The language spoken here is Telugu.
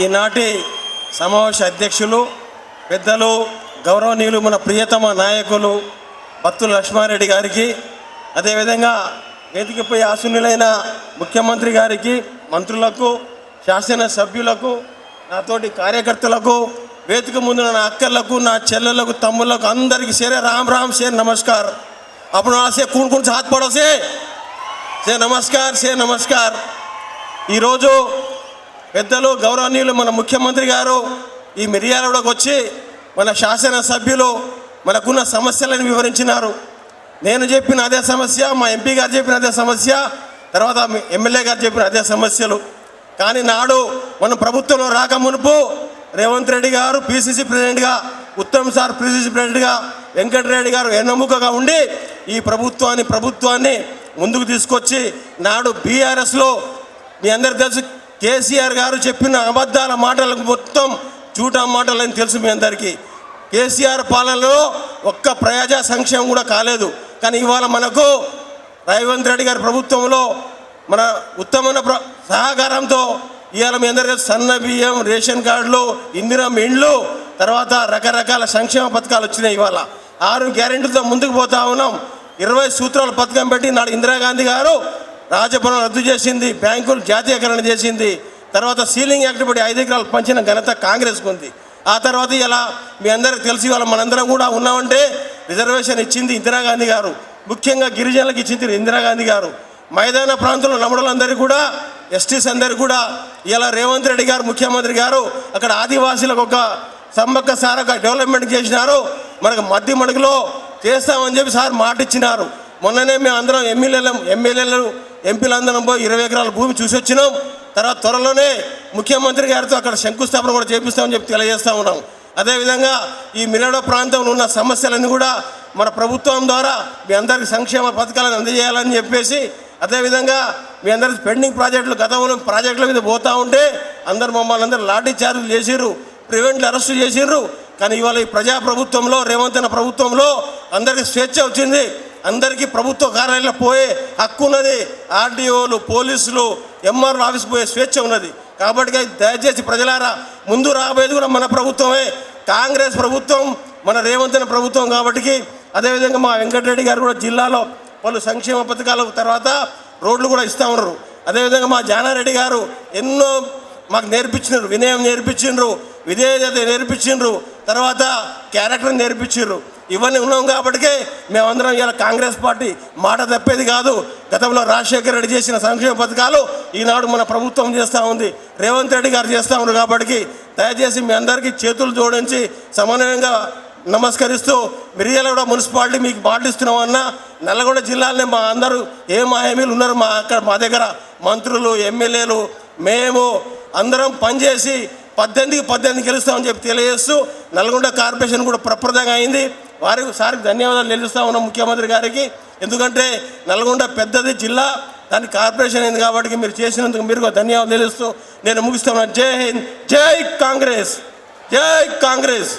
ఈనాటి సమావేశ అధ్యక్షులు పెద్దలు గౌరవనీయులు మన ప్రియతమ నాయకులు భక్తులు లక్ష్మారెడ్డి గారికి అదేవిధంగా వేదికపై ఆసునులైన ముఖ్యమంత్రి గారికి మంత్రులకు శాసన సభ్యులకు నాతోటి కార్యకర్తలకు వేదిక ముందు నా అక్కర్లకు నా చెల్లెలకు తమ్ముళ్ళకు అందరికీ సరే రామ్ రామ్ సేర్ నమస్కార్. అప్పుడు ఆ కూన్ కూన్ సాత్ సే నమస్కార్ సే నమస్కార్. ఈరోజు పెద్దలు గౌరవనీయులు మన ముఖ్యమంత్రి గారు ఈ మిర్యాలలోకి వచ్చి మన శాసన సభ్యులు మనకున్న సమస్యలను వివరించినారు. నేను చెప్పిన అదే సమస్య మా ఎంపీ గారు చెప్పిన అదే సమస్య తర్వాత ఎమ్మెల్యే గారు చెప్పిన అదే సమస్యలు. కానీ నాడు మనం ప్రభుత్వంలో రాక మునుపు రేవంత్ రెడ్డి గారు పిసిసి ప్రెసిడెంట్గా ఉత్తమ్ సార్ పిసిసి ప్రెసిడెంట్గా వెంకటరెడ్డి గారు ఎన్నముకగా ఉండి ఈ ప్రభుత్వాన్ని ప్రభుత్వాన్ని ముందుకు తీసుకొచ్చి నాడు బీఆర్ఎస్లో మీ అందరికి తెలుసు కేసీఆర్ గారు చెప్పిన అబద్ధాల మాటలకు మొత్తం చూటా మాటలని తెలుసు మీ అందరికీ. కేసీఆర్ పాలనలో ఒక్క ప్రజా సంక్షేమం కూడా కాలేదు. కానీ ఇవాళ మనకు రేవంత్ రెడ్డి గారి ప్రభుత్వంలో మన ఉత్తమమైన ప్ర సహకారంతో ఇవాళ మీ అందరికీ సన్న బియ్యం రేషన్ కార్డులు ఇందిరం ఇండ్లు తర్వాత రకరకాల సంక్షేమ పథకాలు వచ్చినాయి ఇవాళ. ఆరు గ్యారెంటీలతో ముందుకు పోతా ఉన్నాం. ఇరవై సూత్రాల పథకం పెట్టి నాడు ఇందిరాగాంధీ గారు రాజభవనం రద్దు చేసింది బ్యాంకులు జాతీయకరణ చేసింది. తర్వాత సీలింగ్ యాక్ట్ పడి ఐదు ఎకరాలు పంచిన ఘనత కాంగ్రెస్కు ఉంది ఆ తర్వాత ఇలా మీ అందరికి తెలిసి వాళ్ళ మనందరం కూడా ఉన్నామంటే రిజర్వేషన్ ఇచ్చింది ఇందిరాగాంధీ గారు. ముఖ్యంగా గిరిజనులకు ఇచ్చింది ఇందిరాగాంధీ గారు. మైదాన ప్రాంతంలో నమ్మడలందరికీ కూడా ఎస్టీస్ అందరికీ కూడా ఇలా రేవంత్ రెడ్డి గారు ముఖ్యమంత్రి గారు అక్కడ ఆదివాసీలకు ఒక సమ్మక్క సారక డెవలప్మెంట్ చేసినారు. మనకు మధ్య మడుగులో చేస్తామని చెప్పి సార్ మాట ఇచ్చినారు మొన్ననే మేము అందరం ఎమ్మెల్యేలు ఎమ్మెల్యేలు ఎంపీలందరం పోయి ఇరవై ఎకరాల భూమి చూసి వచ్చినాం. తర్వాత త్వరలోనే ముఖ్యమంత్రి గారితో అక్కడ శంకుస్థాపన కూడా చేపిస్తామని చెప్పి తెలియజేస్తా ఉన్నాం. అదేవిధంగా ఈ మిలడో ప్రాంతంలో ఉన్న సమస్యలన్నీ కూడా మన ప్రభుత్వం ద్వారా మీ అందరికి సంక్షేమ పథకాలను అందజేయాలని చెప్పేసి అదేవిధంగా మీ అందరికి పెండింగ్ ప్రాజెక్టులు గతంలో ప్రాజెక్టుల మీద పోతా ఉంటే అందరు మమ్మల్ని అందరూ లాఠీ చార్జీలు చేసిర్రు ప్రివెంట్లు అరెస్టు చేసిర్రు. కానీ ఇవాళ ఈ ప్రజా ప్రభుత్వంలో రేవంత్ ప్రభుత్వంలో అందరికీ స్వేచ్ఛ వచ్చింది. అందరికీ ప్రభుత్వ కార్యాలయంలో పోయే హక్కు ఉన్నది. ఆర్డీఓలు పోలీసులు ఎంఆర్ఓ ఆఫీస్ పోయే స్వేచ్ఛ ఉన్నది. కాబట్టి దయచేసి ప్రజలారా ముందు రాబోయేది కూడా మన ప్రభుత్వమే. కాంగ్రెస్ ప్రభుత్వం మన రేవంత్ ప్రభుత్వం కాబట్టి అదేవిధంగా మా వెంకటరెడ్డి గారు కూడా జిల్లాలో పలు సంక్షేమ పథకాల తర్వాత రోడ్లు కూడా ఇస్తూ ఉన్నారు. అదేవిధంగా మా జానారెడ్డి గారు ఎన్నో మాకు నేర్పించినారు. వినయం నేర్పించిండ్రు విధేయత నేర్పించిండ్రు తర్వాత క్యారెక్టర్ నేర్పించిండ్రు ఇవన్నీ ఉన్నాం కాబట్టికే మేమందరం ఇలా కాంగ్రెస్ పార్టీ మాట తప్పేది కాదు. గతంలో రాజశేఖర రెడ్డి చేసిన సంక్షేమ పథకాలు ఈనాడు మన ప్రభుత్వం చేస్తూ ఉంది. రేవంత్ రెడ్డి గారు చేస్తూ ఉన్నారు కాబట్టి దయచేసి మీ అందరికీ చేతులు జోడించి సమన్వయంగా నమస్కరిస్తూ మిర్యాలగూడ మున్సిపాలిటీ మీకు పాటిస్తున్నామన్నా నల్లగొండ జిల్లాలోనే మా అందరూ ఏ మా హామీలు ఉన్నారు మా అక్కడ మా దగ్గర మంత్రులు ఎమ్మెల్యేలు మేము అందరం పనిచేసి పద్దెనిమిదికి పద్దెనిమిది గెలుస్తామని చెప్పి తెలియజేస్తూ నల్గొండ కార్పొరేషన్ కూడా ప్రప్రదంగా అయింది. వారికి సారికి ధన్యవాదాలు తెలుస్తా ఉన్నాం ముఖ్యమంత్రి గారికి. ఎందుకంటే నల్గొండ పెద్దది జిల్లా దాని కార్పొరేషన్ అయింది కాబట్టి మీరు చేసినందుకు మీరు ధన్యవాదాలు తెలుస్తూ నేను ముగిస్తున్నాను. జై హింద్ జై కాంగ్రెస్ జై కాంగ్రెస్.